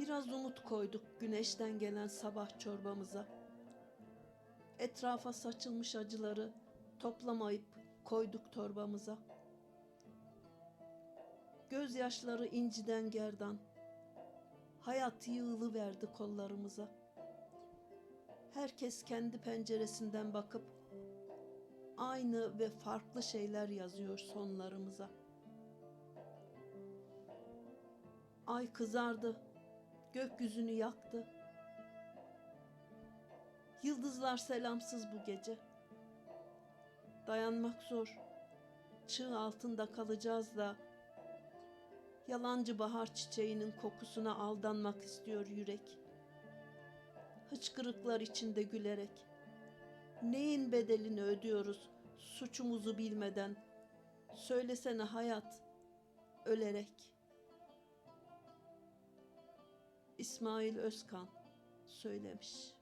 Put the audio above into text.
Biraz umut koyduk güneşten gelen sabah çorbamıza. Etrafa saçılmış acıları toplamayıp koyduk torbamıza. Gözyaşları inciden gerdan. Hayat yığılı verdi kollarımıza. Herkes kendi penceresinden bakıp aynı ve farklı şeyler yazıyor sonlarımıza. Ay kızardı, gökyüzünü yaktı. Yıldızlar selamsız bu gece. Dayanmak zor. Çığ altında kalacağız da yalancı bahar çiçeğinin kokusuna aldanmak istiyor yürek. Hıçkırıklar içinde gülerek. Neyin bedelini ödüyoruz suçumuzu bilmeden? Söylesene hayat ölerek. İsmail Özkan söylemiş.